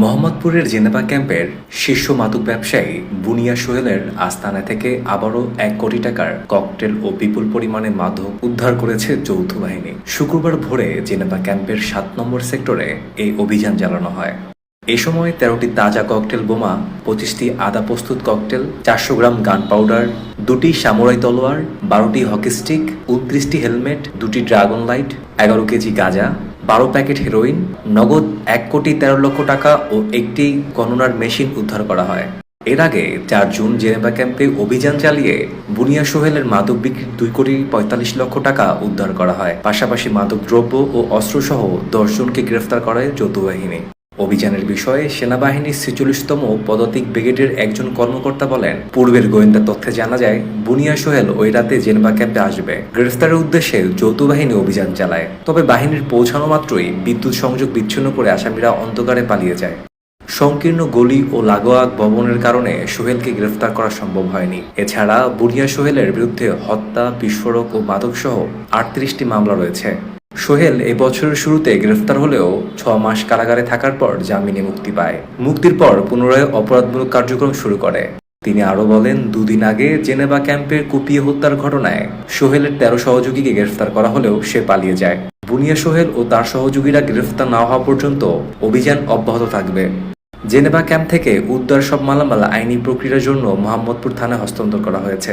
মোহাম্মদপুরের জেনেভা ক্যাম্পের শীর্ষ মাদক ব্যবসায়ী বুনিয়া সোহেলের আস্তানা থেকে আবারও এক কোটি টাকার ককটেল ও বিপুল পরিমাণে মাদক উদ্ধার করেছে যৌথ বাহিনী। শুক্রবার ভোরে জেনেভা ক্যাম্পের সাত নম্বর সেক্টরে এই অভিযান চালানো হয়। এ সময় তেরোটি তাজা ককটেল বোমা, পঁচিশটি আদা প্রস্তুত ককটেল, চারশো গ্রাম গান পাউডার, দুটি সামুরাই তলোয়ার, বারোটি হকি স্টিক, উনত্রিশটি হেলমেট, দুটি ড্রাগন লাইট, এগারো কেজি গাঁজা বারো প্যাকেট হেরোইন, নগদ এক কোটি তেরো লক্ষ টাকা ও একটি গণনার মেশিন উদ্ধার করা হয়। এর আগে চার জুন জেনেভা ক্যাম্পে অভিযান চালিয়ে বুনিয়া সোহেলের মাদক বিক্রির দুই কোটি পঁয়তাল্লিশ লক্ষ টাকা উদ্ধার করা হয়। পাশাপাশি মাদক দ্রব্য ও অস্ত্রসহ দশ জনকে গ্রেফতার করে যৌথ বাহিনী। অভিযানের বিষয়ে সেনাবাহিনীর ছেচল্লিশতম পদাতিক ব্রিগেডের একজন কর্মকর্তা বলেন, পূর্বের গোয়েন্দা তথ্যে জানা যায়, বুনিয়া সোহেল ওই রাতে জেনবা ক্যাম্পে আসবে। গ্রেফতারের উদ্দেশ্যে যৌথ বাহিনী অভিযান চালায়। তবে বাহিনীর পৌঁছানো মাত্রই বিদ্যুৎ সংযোগ বিচ্ছিন্ন করে আসামিরা অন্ধকারে পালিয়ে যায়। সংকীর্ণ গলি ও লাগোয়া ভবনের কারণে সোহেলকে গ্রেফতার করা সম্ভব হয়নি। এছাড়া বুনিয়া সোহেলের বিরুদ্ধে হত্যা, বিস্ফোরক ও মাদকসহ আটত্রিশটি মামলা রয়েছে। সোহেল এই বছরের শুরুতে গ্রেফতার হলেও ছ মাস কারাগারে থাকার পর জামিনে মুক্তি পায়। মুক্তির পর পুনরায় অপরাধমূলক কার্যক্রম শুরু করে। তিনি আরও বলেন, দুদিন আগে জেনেভা ক্যাম্পের কুপিয়ে হত্যার ঘটনায় সোহেলের তেরো সহযোগীকে গ্রেফতার করা হলেও সে পালিয়ে যায়। বুনিয়া সোহেল ও তার সহযোগীরা গ্রেফতার না হওয়া পর্যন্ত অভিযান অব্যাহত থাকবে। জেনেভা ক্যাম্প থেকে উদ্ধার সব মালামাল আইনি প্রক্রিয়ার জন্য মোহাম্মদপুর থানায় হস্তান্তর করা হয়েছে।